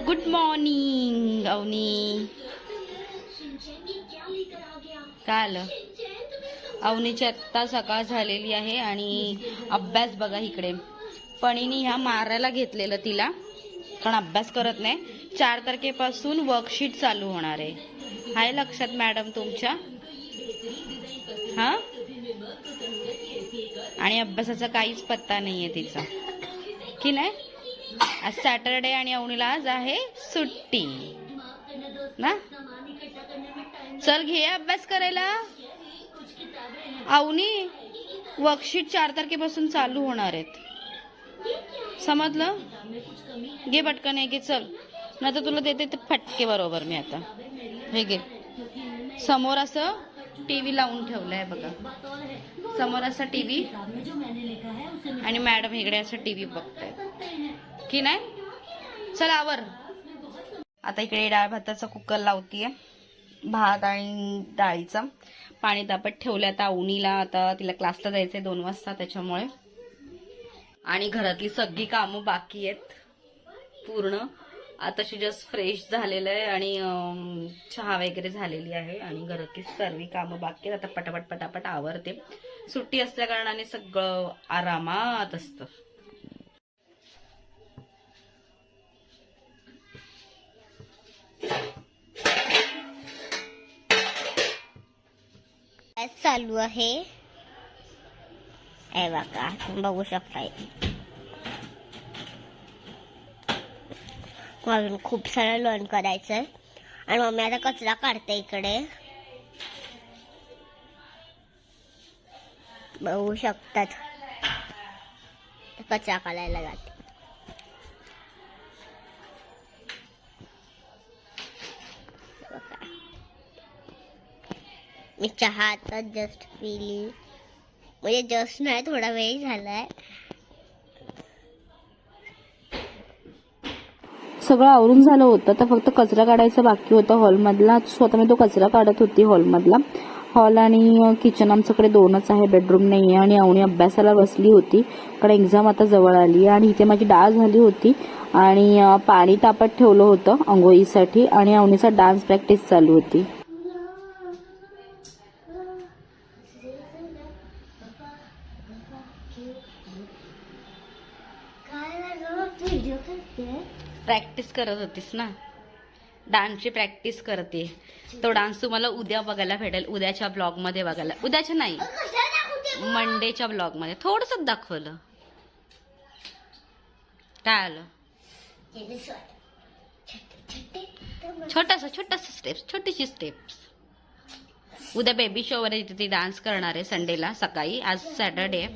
Good morning Avni काय आलं अवनीची आत्ता सकाळ झालेली आहे आणि अभ्यास बघा इकडे. पणीने ह्या मारायला घेतलेलं तिला कारण अभ्यास करत नाही. चार तारखेपासून वर्कशीट चालू होणार आहे. आहे लक्षात मॅडम तुमच्या? हा? आणि अभ्यासाचा काहीच पत्ता नाहीये तिचा. की नाही? आज सॅटरडे आणि अवनीला आज आहे सुट्टी. ना? चल घे अभ्यास करायला. अवनी वर्कशीट चार तारखेपासून चालू होणार आहेत. समजलं? घे पटकन आहे घे चल. नाही तर तुला देते ते फटके बरोबर मी आता. हे घे. समोर असं टीव्ही लावून ठेवलंय बघा. समोर असा टीव्ही आणि मॅडम इकडे असं टीव्ही बघताय की नाही? चला आवर. आता इकडे डाळ भाताचा कुकर लावतीये. भात आणि डाळीचा. पाणी तापत ठेवलं आता उनीला आता तिला क्लासला जायचंय दोन वाजता त्याच्यामुळे. आणि घरातली सगळी कामं बाकी आहेत. पूर्ण. आताशी जस्ट फ्रेश झालेलं आहे आणि चहा वगैरे झालेली आहे. आणि घरातली सर्व कामं बाकी आहेत. आता पटापट पटापट आवरते. सुट्टी असल्या कारणाने सगळं आरामात असतं. चालू आहे. हे का बघू शकताय. अजून खूप सारं लर्न करायचंय. आणि मम्मी आता कचरा काढते इकडे. बघू शकतात. कचरा काढायला जाते. मी चहा आता जस्ट पिली. म्हणजे जस्ट नाही थोडा वेळ झालाय. सगळं आवरून झालं होतं तर फक्त कचरा काढायचं बाकी होतं हॉलमधला. स्वतः मी तो कचरा काढत होती हॉलमधला. हॉल आणि किचन आमच्याकडे दोनच आहे बेडरूम नाही आहे. आणि अवणी अभ्यासाला बसली होती. कारण एक्झाम आता जवळ आली आणि इथे माझी डाळ झाली होती. आणि पाणी तापत ठेवलं होतं अंघोळीसाठी. आणि आवणीचा डान्स प्रॅक्टिस चालू होती. प्रॅक्टिस करत होतीस ना? डान्सची प्रॅक्टिस करते. तो डान्स तुम्हाला उद्या बघायला भेटेल. उद्याच्या ब्लॉगमध्ये बघायला. उद्याच्या नाही. मंडेच्या ब्लॉगमध्ये. थोडस दाखवलं. काय आलं? छोटासा छोटासा स्टेप्स छोटीशी स्टेप्स उद्या बेबी शोवर आहे ती डान्स करणार आहे संडेला सकाळी. आज सॅटर्डे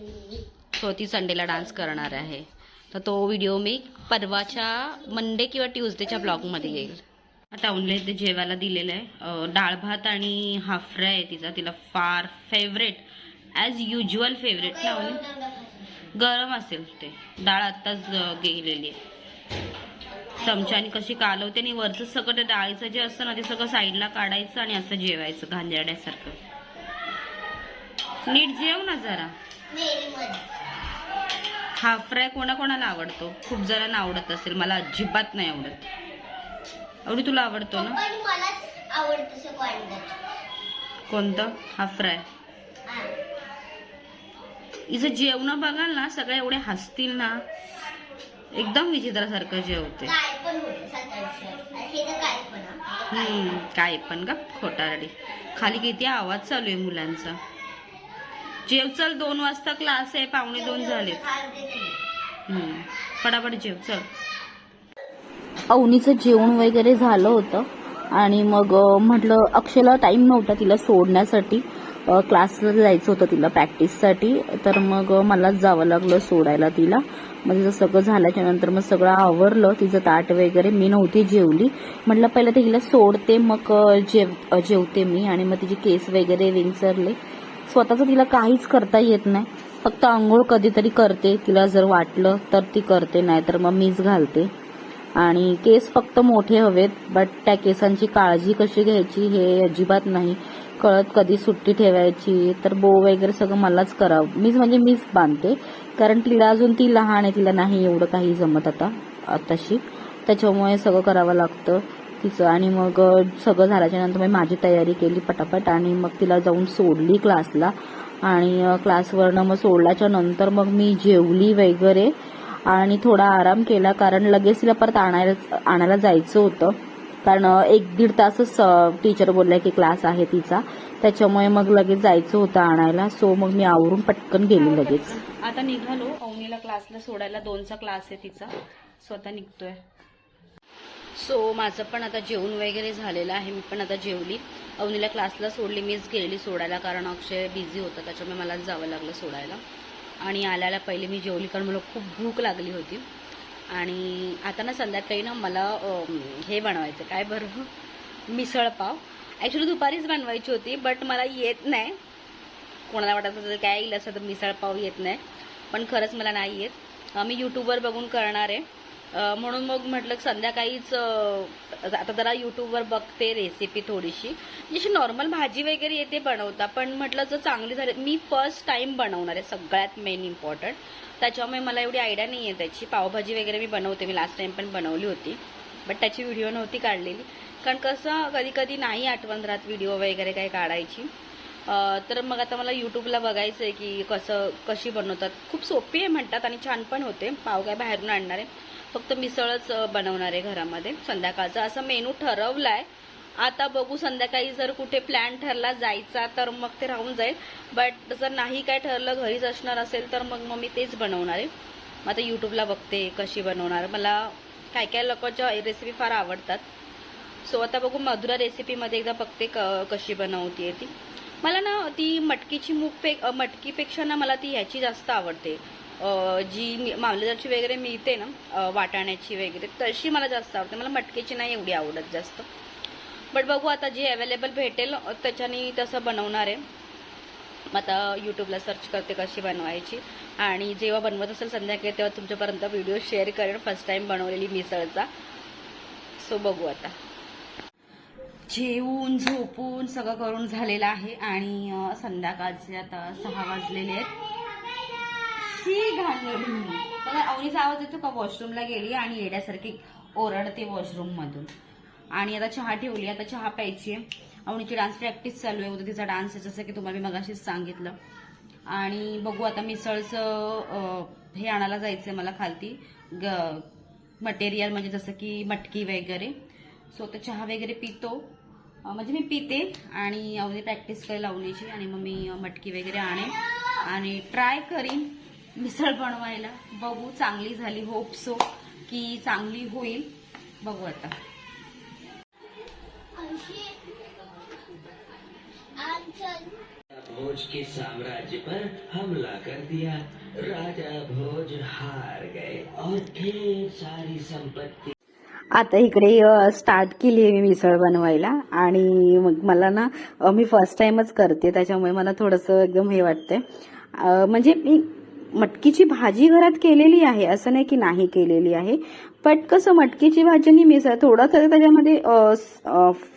सो ती संडेला डान्स करणार आहे. तर तो व्हिडिओ मी परवाच्या मंडे किंवा ट्युजडेच्या ब्लॉगमध्ये येईल. आता उनले इथे जेवायला दिलेलं आहे. डाळ भात आणि हाफ फ्राय आहे तिचा. तिला फार फेवरेट ॲज युजल फेवरेट ना उनी? गरम असेल ते. डाळ आत्ताच गेलेली आहे. चमच्याने कशी कालवते आणि वरचं सगळं ते डाळीचं जे असतं ना ते सगळं साईडला काढायचं आणि असं जेवायचं गांजाड्यासारखं नीट जेव ना जरा. हाफ फ्राय कोणाकोणाला आवडतो? खूप जणांना आवडत असेल. मला अजिबात नाही आवडत. आवडी तुला आवडतो ना? कोणतं? Half fry. हिचं जेवण बघाल ना सगळे एवढे हसतील ना. एकदम विचित्रासारखं जेवते. हे हा. काय पण का खोटारडी. खाली किती आवाज चालू आहे मुलांचा. जेव चल दोन वाजता क्लास आहे पावणे दोन झाले. पटापट जेव चल. अवनीचं जेवण वगैरे झालं होतं. आणि मग म्हटलं अक्षयला टाईम नव्हता तिला सोडण्यासाठी. क्लासला जायचं होतं तिला प्रॅक्टिससाठी तर मग मलाच जावं लागलं सोडायला तिला. म्हणजे मग तिचं सगळं झाल्याच्यानंतर मग सगळं आवरलं. तिचं ताट वगैरे मी नव्हती जेवली. म्हटलं पहिलं तर हिला सोडते मग जेव जेवते मी. आणि मग तिचे केस वगैरे विंचरले स्वतःचं तिला काहीच करता येत नाही. फक्त आंघोळ कधीतरी करते तिला जर वाटलं तर ती करते नाहीतर मग मीच घालते. आणि केस फक्त मोठे हवेत बट त्या केसांची काळजी कशी घ्यायची हे अजिबात नाही. कळत कधी सुट्टी ठेवायची तर बो वगैरे सगळं मलाच करावं. मीच म्हणजे मीच बांधते कारण तिला अजून ती लहान आहे तिला नाही एवढं काही जमत आता तशी त्याच्यामुळे सगळं करावं लागतं. तिचं आणि मग सगळं झाल्याच्यानंतर मी माझी तयारी केली पटापट आणि मग तिला जाऊन सोडली क्लासला. आणि क्लासवरनं मग सोडल्याच्या नंतर मग मी जेवली वगैरे आणि थोडा आराम केला कारण लगेच तिला परत आणायला आणायला जायचं होतं. कारण एक दीड तासच टीचर बोलल्या की क्लास आहे तिचा. त्याच्यामुळे मग लगेच जायचं होतं आणायला. सो मग मी आवरून पटकन गेली लगेच. आता निघालो. अवनीला क्लासला सोडायला दोनचा क्लास आहे तिचा. स्वतः निघतोय. सो माझं पण आता जेवण वगैरे झालेलं आहे. मी पण आता जेवली. अवनीला क्लासला सोडली. मीच गेलेली सोडायला कारण अक्षय बिझी होता. त्याच्यामुळे मला जावं लागलं सोडायला. आणि आल्याला पहिले मी जेवली कारण मला खूप भूक लागली होती. आणि आता ना संध्याकाळी ना मला हे बनवायचं काय बरं? मिसळपाव ॲक्च्युली दुपारीच बनवायची होती बट मला येत नाही. कोणाला वाटत असेल काय येईल असं तर मिसळपाव येत नाही. पण खरंच मला नाही येत. मी यूट्यूबवर बघून करणार आहे. म्हणून मग म्हटलं संध्याकाळीच आता जरा यूट्यूबवर बघते रेसिपी थोडीशी. जशी नॉर्मल भाजी वगैरे येते बनवता पण म्हटलं जर चांगली झाली मी फर्स्ट टाईम बनवणार आहे सगळ्यात मेन इम्पॉर्टंट त्याच्यामुळे मला एवढी आयडिया नाही आहे त्याची. पावभाजी वगैरे मी बनवते मी लास्ट टाईम पण बनवली होती. बट त्याची व्हिडिओ नव्हती काढलेली. कारण कसं कधी कधी नाही आठवण राहत व्हिडिओ वगैरे काही काढायची. तर मग आता मला यूट्यूबला बघायचं आहे की कसं कशी बनवतात. खूप सोपी आहे म्हणतात आणि छान पण होते. पाव काय बाहेरून आणणार आहे. फक्त मिसळच बनवणार आहे घरामध्ये संध्याकाळचा. असं मेनू ठरवलाय. आहे आता बघू संध्याकाळी जर कुठे प्लॅन ठरला जायचा तर मग ते राहून जाईल. बट जर नाही काय ठरलं घरीच असणार असेल तर मग मग मी तेच बनवणार आहे. मग आता यूट्यूबला बघते कशी बनवणार. मला काय काय लोकांच्या रेसिपी फार आवडतात. सो आता बघू मधुरा रेसिपीमध्ये एकदा बघते क कशी बनवते ती. मला ना ती मटकीची मूग पे मटकीपेक्षा ना मला ती ह्याची जास्त आवडते. जी मी- मामलेदारची वगैरे मिळते ना वाटाण्याची वगैरे तशी मला जास्त आवडते. मला मटकेची नाही एवढी आवडत जास्त. बट बघू आता जी अवेलेबल भेटेल त्याच्याने तसं बनवणार आहे. मग आता यूट्यूबला सर्च करते कशी बनवायची. आणि जेव्हा बनवत असेल संध्याकाळी तेव्हा तुमच्यापर्यंत व्हिडिओ शेअर करेन. फर्स्ट टाइम बनवलेली मिसळचा सो बघू आता. जेवून झोपून सगळं करून झालेलं आहे. आणि संध्याकाळचे आता सहा वाजलेले आहेत. कशी घाणेरडी. बघा अवनीचा आवाज येतो का? वॉशरूमला गेली आणि येड्यासारखी ओरडते वॉशरूम मधून आणि आता चहा ठेवली. आता चहा प्यायची आहे. अवनीची डान्स प्रॅक्टिस चालू आहे. उद्या तिचा डान्स आहे. जसं की तुम्हाला मी मगाशीच सांगितलं. आणि बघू आता मिसळचं हे आणायला जायचंय मला खालती. ग मटेरियल म्हणजे जसं की मटकी वगैरे. सो ते चहा वगैरे पितो. म्हणजे मी पिते. आणि अवधी प्रॅक्टिस करेल लावण्याची आणि मग मी मटकी वगैरे आणेन. आणि ट्राय करीन. मिसळ बनवायला. बघू चांगली झाली होप सो की चांगली होईल. बघू आता. भोज के साम्राज्य पर हमला कर दिया। राजा भोज हार गए और ढेर सारी संपत्ति। आता इकडे स्टार्ट केली आहे मी मिसळ बनवायला आणि मग मला ना मी फर्स्ट टाइमच करते त्याच्यामुळे मला थोडंसं एकदम हे वाटतंय. म्हणजे मी मटकीची भाजी घरात केलेली आहे असं नाही की नाही केलेली आहे. बट कसं मटकीची भाजी मिसळ थोडं तरी त्याच्यामध्ये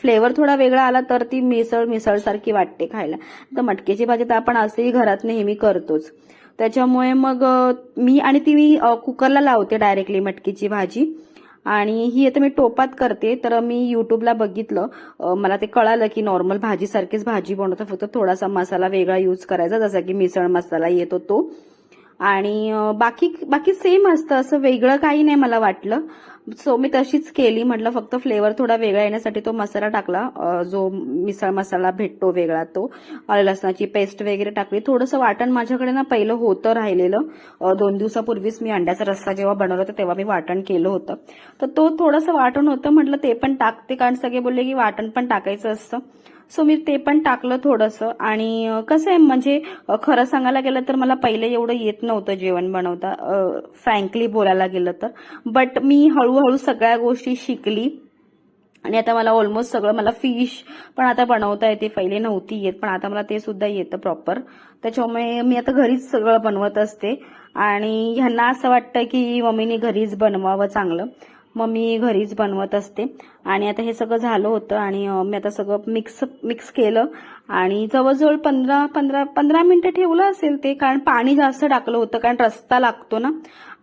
फ्लेवर थोडा वेगळा आला तर ती मिसळ मिसळसारखी वाटते खायला. तर मटकीची भाजी तर आपण असंही घरात नेहमी करतोच. त्याच्यामुळे मग मी आणि ती मी कुकरला लावते डायरेक्टली मटकीची भाजी. आणि ही आता मी टोपात करते तर मी युट्यूबला बघितलं. मला ते कळालं की नॉर्मल भाजीसारखीच भाजी बनवतं फक्त थोडासा मसाला वेगळा यूज करायचा जसा की मिसळ मसाला येतो तो. आणि बाकी बाकी सेम असतं. असं वेगळं काही नाही मला वाटलं. सो मी तशीच केली. म्हटलं फक्त फ्लेवर थोडा वेगळा येण्यासाठी तो मसाला टाकला. जो मिसळ मसाला भेटतो वेगळा तो. लसणाची पेस्ट वगैरे टाकली. थोडंसं वाटण माझ्याकडे ना पहिलं होतं राहिलेलं. दोन दिवसापूर्वीच मी अंड्याचा रस्सा जेव्हा बनवला होता तेव्हा मी वाटण केलं होतं. तर तो थोडंसं वाटण होतं. म्हटलं ते पण टाकते. कारण सगळे बोलले की वाटण पण टाकायचं असतं. सो मी ते पण टाकलं थोडंसं. आणि कसं आहे म्हणजे खरं सांगायला गेलं तर मला पहिले एवढं येत नव्हतं जेवण बनवता फ्रँकली बोलायला गेलं तर. बट मी हळूहळू सगळ्या गोष्टी शिकली. आणि आता मला ऑलमोस्ट सगळं मला फिश पण आता बनवता येते पहिले नव्हती येत पण आता मला ते सुद्धा येतं प्रॉपर. त्याच्यामुळे मी आता घरीच सगळं बनवत असते. आणि ह्यांना असं वाटतं की मम्मीने घरीच बनवावं चांगलं. मग मी घरीच बनवत असते. आणि आता हे सगळं झालं होतं आणि मी आता सगळं मिक्स मिक्स केलं. आणि जवळजवळ पंधरा पंधरा पंधरा मिनटं ठेवलं असेल ते कारण पाणी जास्त टाकलं होतं कारण रस्ता लागतो ना.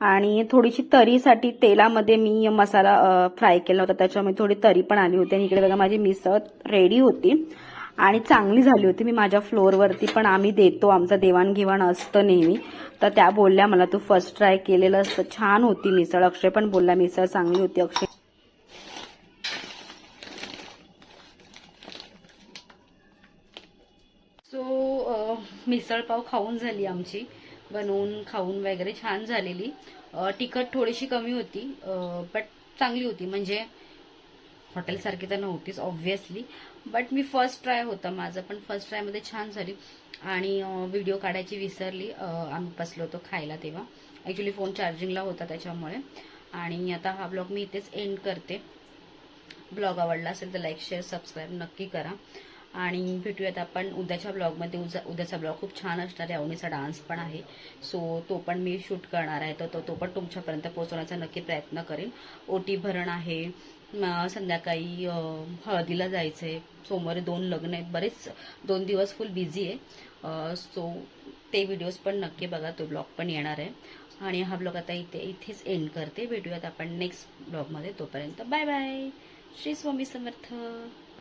आणि थोडीशी तरीसाठी तेलामध्ये मी मसाला फ्राय केला होता. त्याच्यामध्ये थोडी तरी पण आली होती. आणि इकडे बघा माझी मिसळ रेडी होती. आणि चांगली झाली होती. मी माझ्या फ्लोअरवरती पण आम्ही देतो. आमचं देवाणघेवाण असतं नेहमी. तर त्या बोलल्या मला तू फर्स्ट ट्राय केलेलं असतं. छान होती मिसळ. अक्षय पण बोलला मिसळ चांगली होती अक्षय. सो मिसळपाव खाऊन झाली आमची. बनवून खाऊन वगैरे छान झालेली. तिखट थोडीशी कमी होती बट चांगली होती. म्हणजे हॉटेलसारखी तर नव्हतीच ऑब्व्हियसली बट मी फर्स्ट ट्राय होता माझं पण फर्स्ट ट्रायमध्ये छान झाली. आणि व्हिडिओ काढायची विसरली. आम्ही बसलो होतो खायला तेव्हा. ॲक्च्युली फोन चार्जिंगला होता त्याच्यामुळे. आणि आता हा ब्लॉग मी इथेच एंड करते. ब्लॉग आवडला असेल तर लाईक शेअर सबस्क्राईब नक्की करा. आणि भेटूयात आपण उद्याच्या ब्लॉगमध्ये उद्या उद्याचा ब्लॉग खूप छान असणार आहे. अवनीचा डान्स पण आहे. सो तो पण मी शूट करणार आहे. तर तो तो पण तुमच्यापर्यंत पोहोचवण्याचा नक्की प्रयत्न करेन. ओटी भरण आहे. संध्याकाळी हळदीला जायचं आहे सोमवारी दोन लग्न आहेत. बरेच दोन दिवस फुल बिझी आहे. सो ते व्हिडिओज पण नक्की बघा. तो ब्लॉग पण येणार आहे. आणि हा ब्लॉग आता इथे इथेच एंड करते. भेटूयात आपण नेक्स्ट ब्लॉगमध्ये तोपर्यंत बाय बाय श्री स्वामी समर्थ.